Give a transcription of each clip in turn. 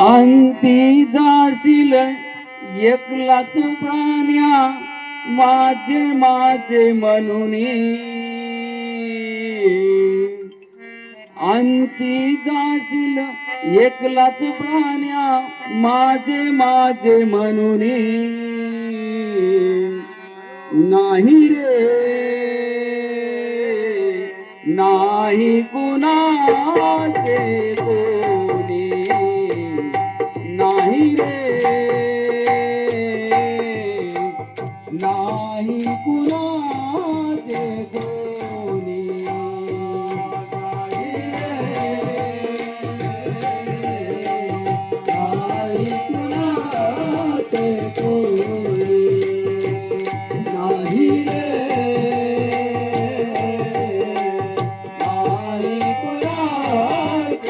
अंती जाशील एकलाच प्राण्या माझे माझे म्हणून अंती जाशील एकलाच प्राण्या माझे माझे म्हणून नाही रे নাহি গুণাতে গুণে নাহি রে নাহি গুণাতে গুণে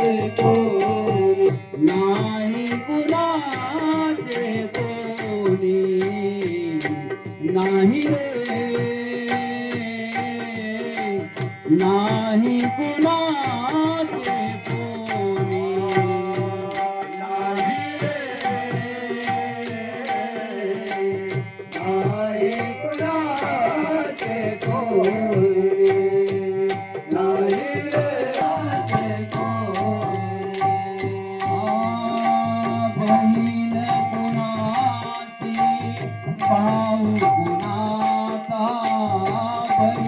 नाही रे नाही कुणाचे Thank you.